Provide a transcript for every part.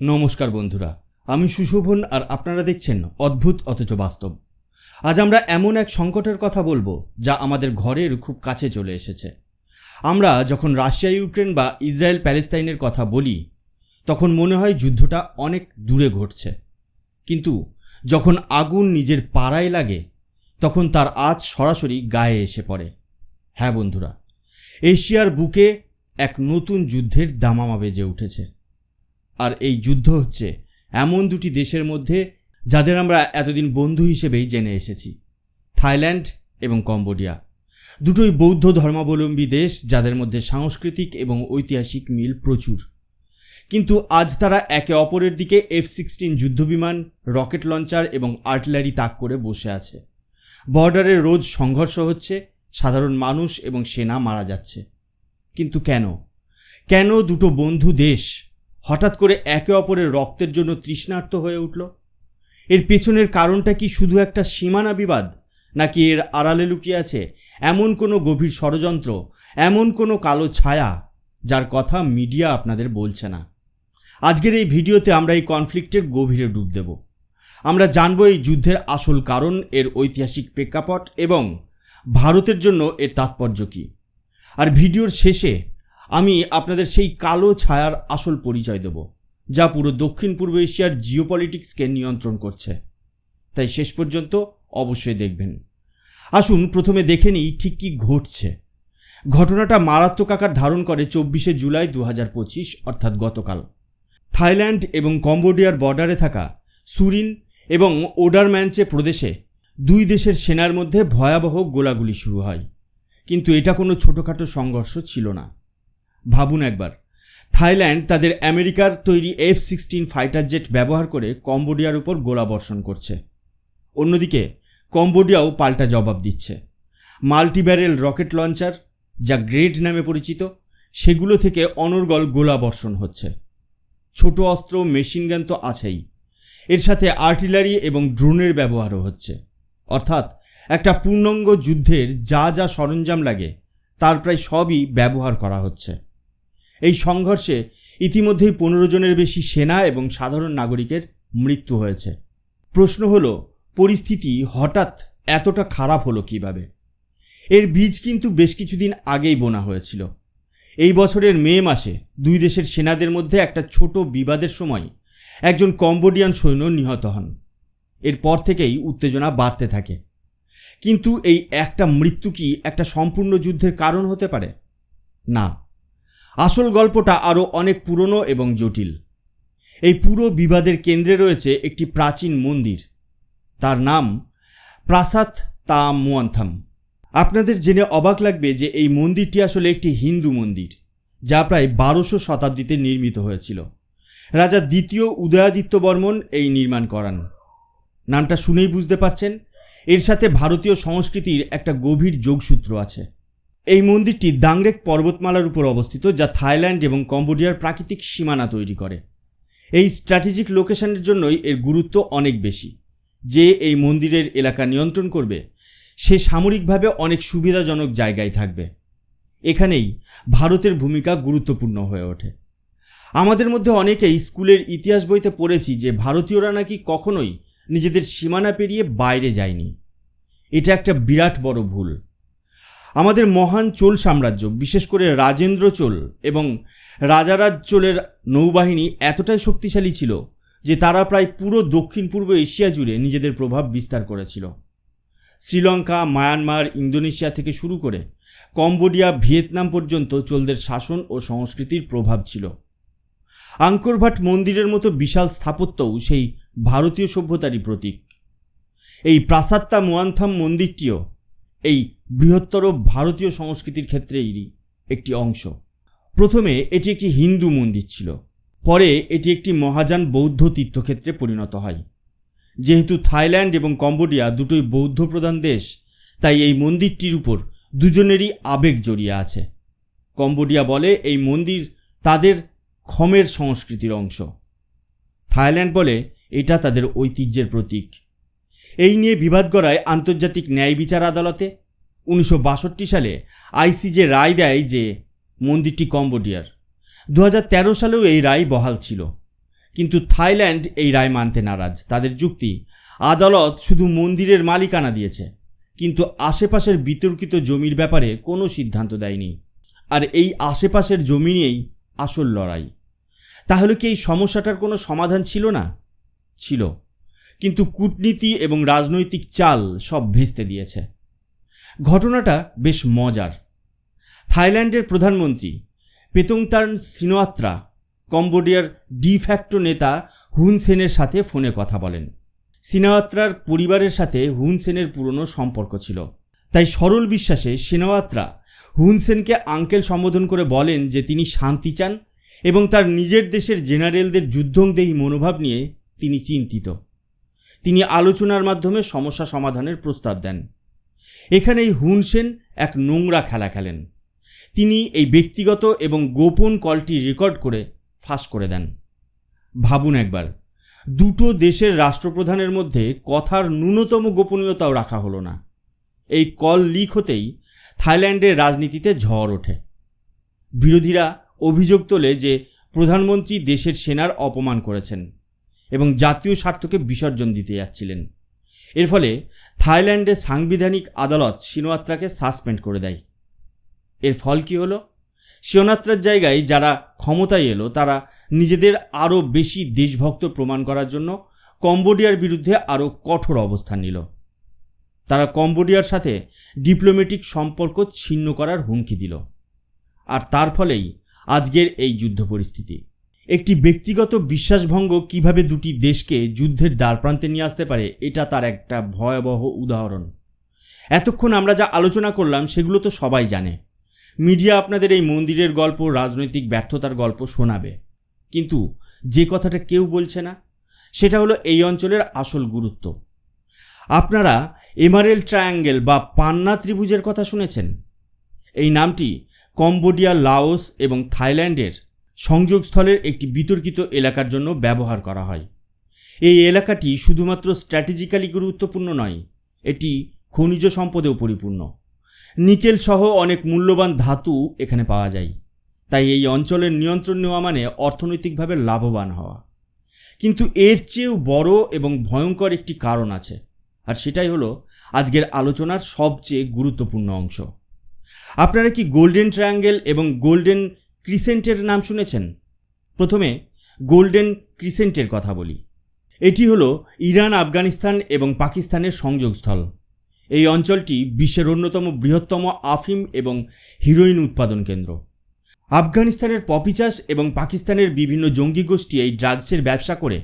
নমস্কার বন্ধুরা, আমি সুশোভন আর আপনারা দেখছেন অদ্ভুত অথচ বাস্তব। আজ আমরা এমন এক সংকটের কথা বলব যা আমাদের ঘরের খুব কাছে চলে এসেছে। আমরা যখন রাশিয়া, ইউক্রেন বা ইসরায়েল, প্যালেস্তাইনের কথা বলি, তখন মনে হয় যুদ্ধটা অনেক দূরে ঘটছে। কিন্তু যখন আগুন নিজের পাড়ায় লাগে, তখন তার আজ সরাসরি গায়ে এসে পড়ে। হ্যাঁ বন্ধুরা, এশিয়ার বুকে এক নতুন যুদ্ধের দামামা বেজে উঠেছে। আর এই যুদ্ধ হচ্ছে এমন দুটি দেশের মধ্যে যাদের আমরা এতদিন বন্ধু হিসেবেই জেনে এসেছি, থাইল্যান্ড এবং কম্বোডিয়া। দুটোই বৌদ্ধ ধর্মাবলম্বী দেশ যাদের মধ্যে সাংস্কৃতিক এবং ঐতিহাসিক মিল প্রচুর। কিন্তু আজ তারা একে অপরের দিকে এফ সিক্সটিন যুদ্ধবিমান, রকেট লঞ্চার এবং আর্টিলারি তাক করে বসে আছে। বর্ডারে রোজ সংঘর্ষ হচ্ছে, সাধারণ মানুষ এবং সেনা মারা যাচ্ছে। কিন্তু কেন? কেন দুটো বন্ধু দেশ হঠাৎ করে একে অপরের রক্তের জন্য তৃষ্ণার্ত হয়ে উঠল। এর পেছনের কারণটা কি শুধু একটা সীমানা বিবাদ, নাকি এর আড়ালে লুকিয়ে আছে এমন কোনো গভীর ষড়যন্ত্র, এমন কোনো কালো ছায়া, যার কথা মিডিয়া আপনাদের বলছে না? আজকের এই ভিডিওতে আমরা এই কনফ্লিক্টের গভীরে ডুব দেব। আমরা জানব এই যুদ্ধের আসল কারণ, এর ঐতিহাসিক প্রেক্ষাপট এবং ভারতের জন্য এর তাৎপর্য কী। আর ভিডিওর শেষে আমি আপনাদের সেই কালো ছায়ার আসল পরিচয় দেব, যা পুরো দক্ষিণ পূর্ব এশিয়ার জিওপলিটিক্সকে নিয়ন্ত্রণ করছে। তাই শেষ পর্যন্ত অবশ্যই দেখবেন। আসুন প্রথমে দেখে নিই ঠিক কী ঘটছে। ঘটনাটা মারাত্মক আকার ধারণ করে চব্বিশে জুলাই দু পঁচিশ, অর্থাৎ গতকাল। থাইল্যান্ড এবং কম্বোডিয়ার বর্ডারে থাকা সুরিন এবং ওডারম্যাঞ্চে প্রদেশে দুই দেশের সেনার মধ্যে ভয়াবহ গোলাগুলি শুরু হয়। কিন্তু এটা কোনো ছোটোখাটো সংঘর্ষ ছিল না। ভাবুন একবার। থাইল্যান্ড তাদের আমেরিকার তৈরি এফ সিক্সটিন ফাইটার জেট ব্যবহার করে কম্বোডিয়ার উপর গোলাবর্ষণ করছে। অন্যদিকে, কম্বোডিয়াও পাল্টা জবাব দিচ্ছে। মাল্টিব্যারেল রকেট লঞ্চার, যা গ্রেড নামে পরিচিত, সেগুলো থেকে অনর্গল গোলাবর্ষণ হচ্ছে। ছোট অস্ত্র মেশিনগান তো আছেই। এর সাথে আর্টিলারি এবং ড্রোনের ব্যবহারও হচ্ছে। অর্থাৎ, একটা পূর্ণাঙ্গ যুদ্ধের যা যা সরঞ্জাম লাগে, তার প্রায় সবই ব্যবহার করা হচ্ছে। এই সংঘর্ষে ইতিমধ্যেই পনেরো জনের বেশি সেনা এবং সাধারণ নাগরিকের মৃত্যু হয়েছে। প্রশ্ন হল, পরিস্থিতি হঠাৎ এতটা খারাপ হলো কীভাবে? এর বীজ কিন্তু বেশ কিছুদিন আগেই বোনা হয়েছিল। এই বছরের মে মাসে দুই দেশের সেনাদের মধ্যে একটা ছোট বিবাদের সময় একজন কম্বোডিয়ান সৈন্য নিহত হন। এরপর থেকেই উত্তেজনা বাড়তে থাকে। কিন্তু এই একটা মৃত্যু কি একটা সম্পূর্ণ যুদ্ধের কারণ হতে পারে? না। আসল গল্পটা আরও অনেক পুরনো এবং জটিল। এই পুরো বিবাদের কেন্দ্রে রয়েছে একটি প্রাচীন মন্দির। তার নাম প্রাসাদ তা মুয়ান্থাম আপনাদের জেনে অবাক লাগবে যে এই মন্দিরটি আসলে একটি হিন্দু মন্দির, যা প্রায় বারোশো শতাব্দীতে নির্মিত হয়েছিল। রাজা দ্বিতীয় উদয়াদিত্য বর্মন এই নির্মাণ করান। নামটা শুনেই বুঝতে পারছেন, এর সাথে ভারতীয় সংস্কৃতির একটা গভীর যোগসূত্র আছে। এই মন্দিরটি দাংরেক পর্বতমালার উপর অবস্থিত, যা থাইল্যান্ড এবং কম্বোডিয়ার প্রাকৃতিক সীমানা তৈরি করে। এই স্ট্র্যাটেজিক লোকেশনের জন্যই এর গুরুত্ব অনেক বেশি। যে এই মন্দিরের এলাকা নিয়ন্ত্রণ করবে, সে সামরিকভাবে অনেক সুবিধাজনক জায়গায় থাকবে। এখানেই ভারতের ভূমিকা গুরুত্বপূর্ণ হয়ে ওঠে। আমাদের মধ্যে অনেকেই স্কুলের ইতিহাস বইতে পড়েছি যে ভারতীয়রা নাকি কখনোই নিজেদের সীমানা পেরিয়ে বাইরে যায়নি। এটা একটা বিরাট বড় ভুল। আমাদের মহান চোল সাম্রাজ্য, বিশেষ করে রাজেন্দ্র চোল এবং রাজারাজ চোলের নৌবাহিনী এতটাই শক্তিশালী ছিল যে তারা প্রায় পুরো দক্ষিণ পূর্ব এশিয়া জুড়ে নিজেদের প্রভাব বিস্তার করেছিল। শ্রীলঙ্কা, মায়ানমার, ইন্দোনেশিয়া থেকে শুরু করে কম্বোডিয়া, ভিয়েতনাম পর্যন্ত চোলদের শাসন ও সংস্কৃতির প্রভাব ছিল। আঙ্করভাট মন্দিরের মতো বিশাল স্থাপত্যও সেই ভারতীয় সভ্যতারই প্রতীক। এই প্রাসাত্তা মুয়ান্থাম মন্দিরটিও এই বৃহত্তর ভারতীয় সংস্কৃতির ক্ষেত্রেই একটি অংশ। প্রথমে এটি একটি হিন্দু মন্দির ছিল। পরে এটি একটি মহাযান বৌদ্ধ তীর্থক্ষেত্রে পরিণত হয়। যেহেতু থাইল্যান্ড এবং কম্বোডিয়া দুটোই বৌদ্ধ প্রধান দেশ, তাই এই মন্দিরটির উপর দুজনেরই আবেগ জড়িয়ে আছে। কম্বোডিয়া বলে এই মন্দির তাদের খমের সংস্কৃতির অংশ। থাইল্যান্ড বলে এটা তাদের ঐতিহ্যের প্রতীক। এই নিয়ে বিবাদ গড়ায় আন্তর্জাতিক ন্যায় বিচার আদালতে। উনিশশো বাষট্টি সালে আইসিজে রায় দেয় যে মন্দিরটি কম্বোডিয়ার। দু হাজার তেরো সালেও এই রায় বহাল ছিল। কিন্তু থাইল্যান্ড এই রায় মানতে নারাজ। তাদের যুক্তি, আদালত শুধু মন্দিরের মালিকানা দিয়েছে, কিন্তু আশেপাশের বিতর্কিত জমির ব্যাপারে কোনো সিদ্ধান্ত দেয়নি। আর এই আশেপাশের জমি নিয়েই আসল লড়াই। তাহলে কি এই সমস্যাটার কোনো সমাধান ছিল না? ছিল। কিন্তু কূটনীতি এবং রাজনৈতিক চাল সব ভেস্তে দিয়েছে। ঘটনাটা বেশ মজার। থাইল্যান্ডের প্রধানমন্ত্রী পেতংতার্ন সিনোয়াত্রা কম্বোডিয়ার ডিফ্যাক্টো নেতা হুন সেনের সাথে ফোনে কথা বলেন। সিনাওয়াত্রার পরিবারের সাথে হুন সেনের পুরনো সম্পর্ক ছিল। তাই সরল বিশ্বাসে সিনাওয়াত্রা হুন সেনকে আঙ্কেল সম্বোধন করে বলেন যে তিনি শান্তি চান এবং তার নিজের দেশের জেনারেলদের যুদ্ধংদেহী মনোভাব নিয়ে তিনি চিন্তিত। তিনি আলোচনার মাধ্যমে সমস্যা সমাধানের প্রস্তাব দেন। এখানে এই হুন সেন এক নোংরা খেলা খেলেন। তিনি এই ব্যক্তিগত এবং গোপন কলটি রেকর্ড করে ফাঁস করে দেন। ভাবুন একবার, দুটো দেশের রাষ্ট্রপ্রধানের মধ্যে কথার ন্যূনতম গোপনীয়তাও রাখা হলো না। এই কল লিক হতেই থাইল্যান্ডের রাজনীতিতে ঝড় ওঠে। বিরোধীরা অভিযোগ তোলে যে প্রধানমন্ত্রী দেশের সেনার অপমান করেছেন। এবং জাতীয় স্বার্থকে বিসর্জন দিতে যাচ্ছিলেন। এর ফলে থাইল্যান্ডের সাংবিধানিক আদালত সিনোয়াত্রাকে সাসপেন্ড করে দেয়। এর ফল কি হলো? শিওনাত্রার জায়গায় যারা ক্ষমতায় এলো, তারা নিজেদের আরও বেশি দেশভক্ত প্রমাণ করার জন্য কম্বোডিয়ার বিরুদ্ধে আরও কঠোর অবস্থান নিল। তারা কম্বোডিয়ার সাথে ডিপ্লোম্যাটিক সম্পর্ক ছিন্ন করার হুমকি দিল। আর তার ফলেই আজকের এই যুদ্ধ পরিস্থিতি। একটি ব্যক্তিগত বিশ্বাসভঙ্গ কীভাবে দুটি দেশকে যুদ্ধের দ্বারপ্রান্তে নিয়ে আসতে পারে, এটা তার একটা ভয়াবহ উদাহরণ। এতক্ষণ আমরা যা আলোচনা করলাম, সেগুলো তো সবাই জানে। মিডিয়া আপনাদের এই মন্দিরের গল্প, রাজনৈতিক ব্যর্থতার গল্প শোনাবে। কিন্তু যে কথাটা কেউ বলছে না, সেটা হলো এই অঞ্চলের আসল গুরুত্ব। আপনারা এমারেল ট্রায়াঙ্গেল বা পান্না ত্রিভুজের কথা শুনেছেন? এই নামটি কম্বোডিয়া, লাওস এবং থাইল্যান্ডের সংযোগস্থলের একটি বিতর্কিত এলাকার জন্য ব্যবহার করা হয়। এই এলাকাটি শুধুমাত্র স্ট্র্যাটেজিক্যালি গুরুত্বপূর্ণ নয়, এটি খনিজ সম্পদেও পরিপূর্ণ। নিকেল সহ অনেক মূল্যবান ধাতু এখানে পাওয়া যায়। তাই এই অঞ্চলের নিয়ন্ত্রণ নেওয়া মানে অর্থনৈতিকভাবে লাভবান হওয়া। কিন্তু এর চেয়েও বড় এবং ভয়ঙ্কর একটি কারণ আছে, আর সেটাই হলো আজকের আলোচনার সবচেয়ে গুরুত্বপূর্ণ অংশ। আপনারা কি গোল্ডেন ট্রায়াঙ্গেল এবং গোল্ডেন ক্রিসেন্টের নাম শুনেছেন? প্রথমে গোল্ডেন ক্রিসেন্টের কথা বলি। এটি হল ইরান, আফগানিস্তান এবং পাকিস্তানের সংযোগস্থল। এই অঞ্চলটি বিশ্বের অন্যতম বৃহত্তম আফিম এবং হিরোইন উৎপাদন কেন্দ্র। আফগানিস্তানের পপি চাষ এবং পাকিস্তানের বিভিন্ন জঙ্গি গোষ্ঠী এই ড্রাগসের ব্যবসা করে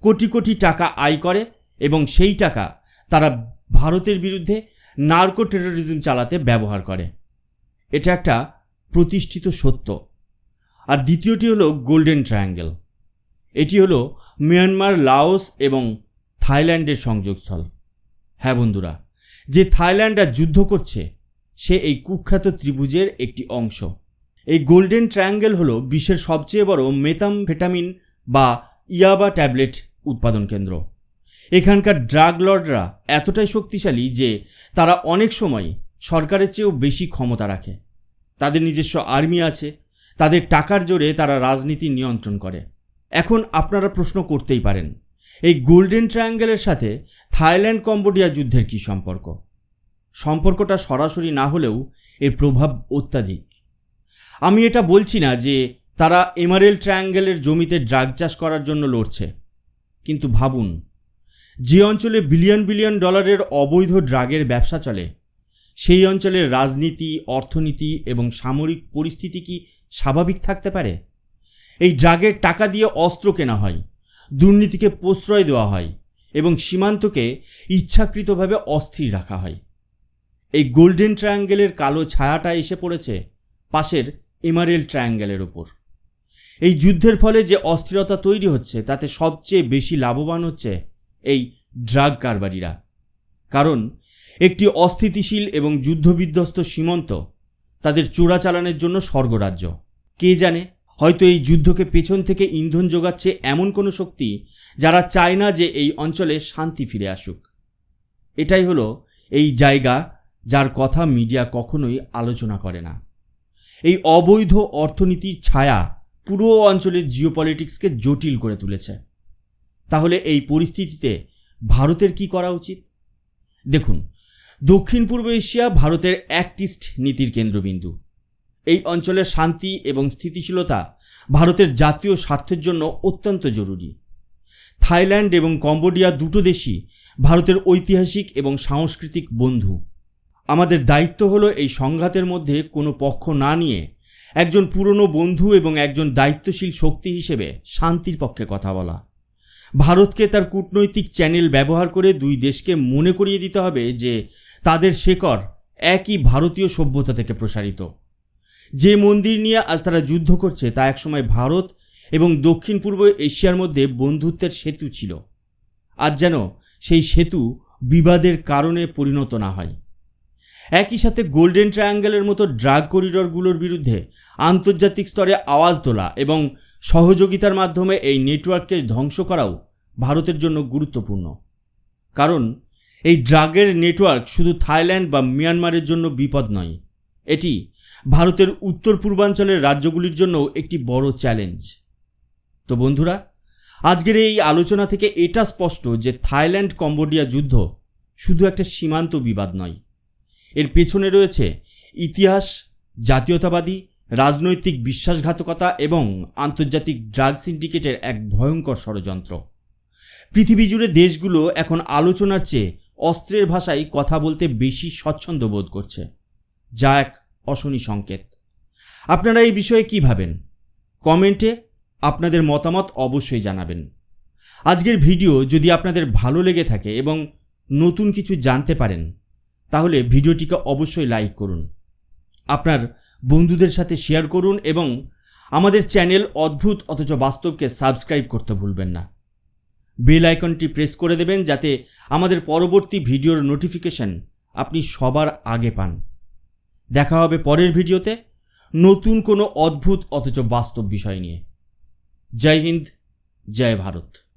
কোটি কোটি টাকা আয় করে এবং সেই টাকা তারা ভারতের বিরুদ্ধে নার্কো টেরোরিজম চালাতে ব্যবহার করে। এটা একটা প্রতিষ্ঠিত সত্য। আর দ্বিতীয়টি হলো গোল্ডেন ট্রায়াঙ্গেল। এটি হলো মিয়ানমার, লাওস এবং থাইল্যান্ডের সংযোগস্থল। হ্যাঁ বন্ধুরা, যে থাইল্যান্ড আর যুদ্ধ করছে, সে এই কুখ্যাত ত্রিভুজের একটি অংশ। এই গোল্ডেন ট্রায়াঙ্গেল হলো বিশ্বের সবচেয়ে বড় মেথামফেটামিন বা ইয়াবা ট্যাবলেট উৎপাদন কেন্দ্র। এখানকার ড্রাগ লর্ডরা এতটাই শক্তিশালী যে তারা অনেক সময় সরকারের চেয়েও বেশি ক্ষমতা রাখে। তাদের নিজস্ব আর্মি আছে তাদের টাকার জোরে তারা রাজনীতি নিয়ন্ত্রণ করে। এখন আপনারা প্রশ্ন করতেই পারেন, এই গোল্ডেন ট্রায়াঙ্গেলের সাথে থাইল্যান্ড কম্বোডিয়া যুদ্ধের কী সম্পর্ক? সম্পর্কটা সরাসরি না হলেও এর প্রভাব অত্যাধিক। আমি এটা বলছি না যে তারা এমারেল ট্রায়াঙ্গেলের জমিতে ড্রাগ চাষ করার জন্য লড়ছে, কিন্তু ভাবুন, যে অঞ্চলে বিলিয়ন বিলিয়ন ডলারের অবৈধ ড্রাগের ব্যবসা চলে, সেই অঞ্চলের রাজনীতি, অর্থনীতি এবং সামরিক পরিস্থিতি কি স্বাভাবিক থাকতে পারে? এই ড্রাগের টাকা দিয়ে অস্ত্র কেনা হয়, দুর্নীতিকে প্রশ্রয় দেওয়া হয় এবং সীমান্তকে ইচ্ছাকৃতভাবে অস্থির রাখা হয়। এই গোল্ডেন ট্রায়াঙ্গেলের কালো ছায়াটা এসে পড়েছে পাশের এমারেল ট্রায়াঙ্গেলের ওপর এই যুদ্ধের ফলে যে অস্থিরতা তৈরি হচ্ছে, তাতে সবচেয়ে বেশি লাভবান হচ্ছে এই ড্রাগ কারবারিরা। কারণ একটি অস্থিতিশীল এবং যুদ্ধবিধ্বস্ত সীমান্ত তাদের চোরাচালানের জন্য স্বর্গরাজ্য। কে জানে, হয়তো এই যুদ্ধকে পেছন থেকে ইন্ধন যোগাচ্ছে এমন কোনো শক্তি যারা চায় না যে এই অঞ্চলে শান্তি ফিরে আসুক। এটাই হলো এই জায়গা যার কথা মিডিয়া কখনোই আলোচনা করে না। এই অবৈধ অর্থনীতির ছায়া পুরো অঞ্চলের জিওপলিটিক্সকে জটিল করে তুলেছে। তাহলে এই পরিস্থিতিতে ভারতের কি করা উচিত? দেখুন দক্ষিণ পূর্ব এশিয়া ভারতের অ্যাক্টিস্ট নীতির কেন্দ্রবিন্দু। এই অঞ্চলের শান্তি এবং স্থিতিশীলতা ভারতের জাতীয় স্বার্থের জন্য অত্যন্ত জরুরি। থাইল্যান্ড এবং কম্বোডিয়া দুটো দেশই ভারতের ঐতিহাসিক এবং সাংস্কৃতিক বন্ধু। আমাদের দায়িত্ব হলো এই সংঘাতের মধ্যে কোনো পক্ষ না নিয়ে একজন পুরনো বন্ধু এবং একজন দায়িত্বশীল শক্তি হিসেবে শান্তির পক্ষে কথা বলা। ভারতকে তার কূটনৈতিক চ্যানেল ব্যবহার করে দুই দেশকে মনে করিয়ে দিতে হবে যে তাদের শেকড় একই ভারতীয় সভ্যতা থেকে প্রসারিত। যে মন্দির নিয়ে আজ তারা যুদ্ধ করছে তা একসময় ভারত এবং দক্ষিণ পূর্ব এশিয়ার মধ্যে বন্ধুত্বের সেতু ছিল। আজ যেন সেই সেতু বিবাদের কারণে পরিণত না হয়। একই সাথে গোল্ডেন ট্রায়াঙ্গেলের মতো ড্রাগ করিডরগুলোর বিরুদ্ধে আন্তর্জাতিক স্তরে আওয়াজ তোলা এবং সহযোগিতার মাধ্যমে এই নেটওয়ার্ককে ধ্বংস করাও ভারতের জন্য গুরুত্বপূর্ণ। কারণ এই ড্রাগের নেটওয়ার্ক শুধু থাইল্যান্ড বা মিয়ানমারের জন্য বিপদ নয়, এটি ভারতের উত্তর পূর্বাঞ্চলের রাজ্যগুলির জন্য একটি বড় চ্যালেঞ্জ। তো বন্ধুরা, আজকের এই আলোচনা থেকে এটা স্পষ্ট যে থাইল্যান্ড কম্বোডিয়া যুদ্ধ শুধু একটা সীমান্ত বিবাদ নয়, এর পেছনে রয়েছে ইতিহাস, জাতীয়তাবাদী, রাজনৈতিক বিশ্বাসঘাতকতা এবং আন্তর্জাতিক ড্রাগ সিন্ডিকেটের এক ভয়ঙ্কর ষড়যন্ত্র। পৃথিবী জুড়ে দেশগুলো এখন আলোচনার চেয়ে অস্ত্রের ভাষায় কথা বলতে বেশি স্বচ্ছন্দ বোধ করছে। যা এক অশনি সংকেত। আপনারা এই বিষয়ে কি ভাবেন? কমেন্টে আপনাদের মতামত অবশ্যই জানাবেন। আজকের ভিডিও যদি আপনাদের ভালো লেগে থাকে এবং নতুন কিছু জানতে পারেন, তাহলে ভিডিওটিকে অবশ্যই লাইক করুন। আপনার বন্ধুদের সাথে শেয়ার করুন এবং আমাদের চ্যানেল অদ্ভুত অথচ বাস্তবকে সাবস্ক্রাইব করতে ভুলবেন না। বেল আইকনটি প্রেস করে দেবেন যাতে আমাদের পরবর্তী ভিডিওর নোটিফিকেশন আপনি সবার আগে পান। দেখা হবে পরের ভিডিওতে নতুন কোনো অদ্ভুত অথচ বাস্তব বিষয় নিয়ে। জয় হিন্দ, জয় ভারত।